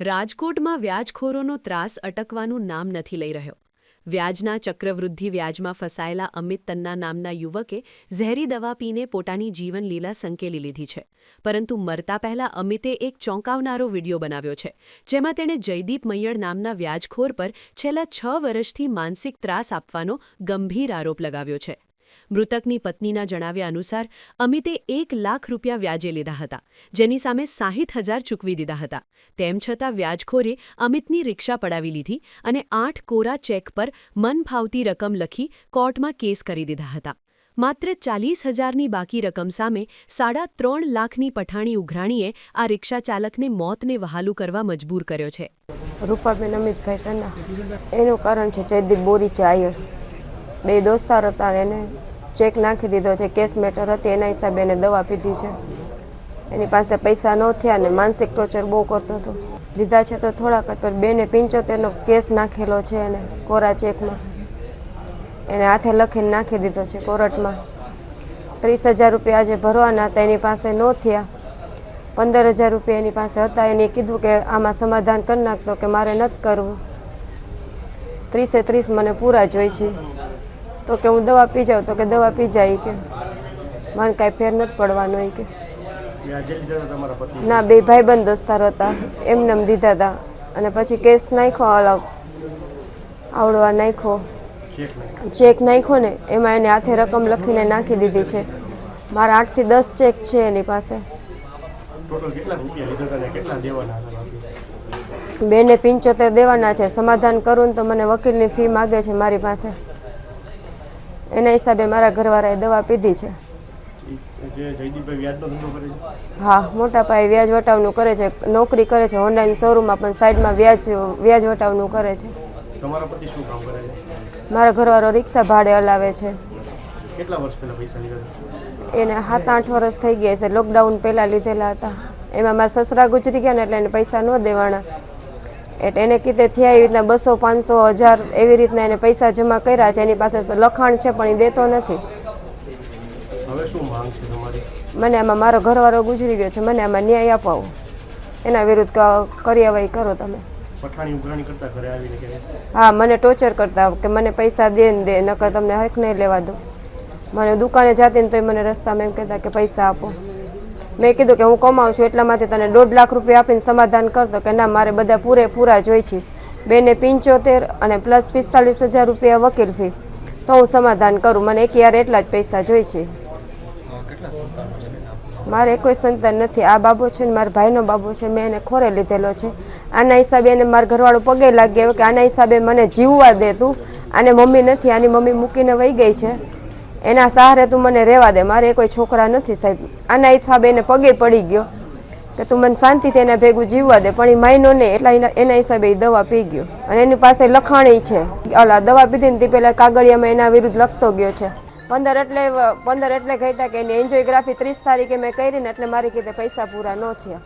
રાજકોટમાં વ્યાજખોરોનો ત્રાસ અટકવાનું નામ નથી લઈ રહ્યો. વ્યાજના ચક્રવૃદ્ધિ વ્યાજમાં ફસાયેલા અમિત તન્ના નામના યુવકે ઝેરી દવા પીને પોતાની જીવનલીલા સંકેલી લીધી છે. પરંતુ મરતા પહેલા અમિતે એક ચોંકાવનારો વીડિયો બનાવ્યો છે, જેમાં તેણે જયદીપ મૈયળ નામના વ્યાજખોર પર છેલ્લા છ વર્ષથી માનસિક ત્રાસ આપવાનો ગંભીર આરોપ લગાવ્યો છે. મૃતકની પત્નીના જણાવ્યા અનુસાર, અમિતે એક લાખ રૂપિયા વ્યાજે લીધા હતા, જેની સામે સાહીઠ હજાર ચૂકવી દીધા હતા. તેમ છતાં વ્યાજખોરે અમિતની રિક્ષા પડાવી લીધી અને આઠ કોરા ચેક પર મન ફાવતી રકમ લખી કોર્ટમાં કેસ કરી દીધા હતા. માત્ર ચાલીસ હજારની બાકી રકમ સામે સાડા ત્રણ લાખની પઠાણી ઉઘરાણીએ આ રિક્ષા ચાલકને મોતને વહાલું કરવા મજબૂર કર્યો છે. રૂપાબેન અમિતભાઈ એનું કારણ છે જયદીપ બોરી આયર. બે દોસ્તાર હતા એને ચેક નાખી દીધો છે કેસ મેટર હતી, એના હિસાબે એને દવા પીધી છે. એની પાસે પૈસા ન થયા ને માનસિક ટોર્ચર બહુ કરતો હતો. લીધા છે તો થોડાક પણ બેને પંચોતેરનો કેસ નાખેલો છે એને કોરા ચેકમાં એને હાથે લખીને નાખી દીધો છે કોર્ટમાં. ત્રીસ હજાર રૂપિયા આજે ભરવાના હતા, એની પાસે ન થયા. પંદર હજાર રૂપિયા એની પાસે હતા, એને કીધું કે આમાં સમાધાન કરી નાખતો કે મારે નથી કરવું. ત્રીસે ત્રીસ મને પૂરા જોઈ છે. તો કે હું દવા પી જાઉં તો કે દવા પી જાય કે. મને કાંઈ ફેર નથી પડવાનો એ કે. ના બે ભાઈબંધ દોસ્તારો હતા. એમને એમ દીધા હતા. અને પછી કેસ નાખ્યો અલગ આવડવા નાખ્યો. ચેક નાખ્યો? ને એમાં એને હાથે રકમ લખીને નાખી દીધી છે. મારા આઠથી દસ ચેક છે એની પાસે. બેને પંચોતેર દેવાના છે. સમાધાન કરું ને તો મને વકીલની ફી માગે છે મારી પાસે. એના હિસાબે મારા ઘરવાળાએ દવા પીધી છે. હા મોટા પાયે વ્યાજ વટાવનું કરે છે નોકરી કરે છે ઓનલાઈન શોરૂમમાં પણ સાઈડમાં વ્યાજ વ્યાજ વટાવનું કરે છે. તમારા પતિ શું કામ કરે છે? મારા ઘરવાળો રિક્ષા ભાડે હલાવે છે. કેટલા વર્ષ પહેલા પૈસા લીધા એને સાત આઠ વર્ષ થઈ ગયા છે લોકડાઉન પહેલાં લીધેલા હતા. એમાં મારા સસરા ગુજરી ગયા ને એટલે એને પૈસા ન દેવાના. એટલે એને કીધે થયા એવી રીતના બસો પાંચસો હજાર એવી રીતના એને પૈસા જમા કર્યા છે. એની પાસે લખાણ છે પણ એ દેતો નથી. મને આમાં મારો ઘરવાળો ગુજરી ગયો છે. મને આમાં ન્યાય અપાવો. એના વિરુદ્ધ કાર્યવાહી કરો તમે. હા મને ટોર્ચર કરતા કે મને પૈસા દે ને દે નકર તમને હક નહીં લેવા દો મને દુકાને જાતી ને તોય મને રસ્તામાં એમ કહેતા કે પૈસા આપો. મેં કીધું કે હું કમાઉં છું એટલામાંથી તને દોઢ લાખ રૂપિયા આપીને સમાધાન કરતો કે ના, મારે બધા પૂરેપૂરા જોઈ છે. બેને પંચોતેર અને પ્લસ પિસ્તાલીસ હજાર રૂપિયા વકીલ ફી તો હું સમાધાન કરું. મને એક યાર એટલા જ પૈસા જોઈ છે. મારે કોઈ સંતાન નથી. આ બાબો છે ને, મારા ભાઈનો બાબો છે. મેં એને ખોરે લીધેલો છે. આના હિસાબે એને મારા ઘરવાળો પગે લાગી ગયો કે આના હિસાબે મને જીવવા દે તું. આને મમ્મી નથી. આની મમ્મી મૂકીને વહી ગઈ છે. એના સહારે તું મને રહેવા દે. મારે કોઈ છોકરા નથી સાહેબ. આના હિસાબે એને પગે પડી ગયો કે તું મને શાંતિથી એના ભેગું જીવવા દે. પણ એ માયનો નહીં એટલા એના- હિસાબે એ દવા પી ગયો. અને એની પાસે લખાણી છે. ઓલા દવા પીધી ને તે પહેલાં કાગળિયામાં એના વિરુદ્ધ લખતો ગયો છે. પંદર એટલે પંદર એટલે કહેતા કે એની એન્જોયગ્રાફી ત્રીસ તારીખે મેં કરી ને એટલે મારી કીધે પૈસા પૂરા ન થયા.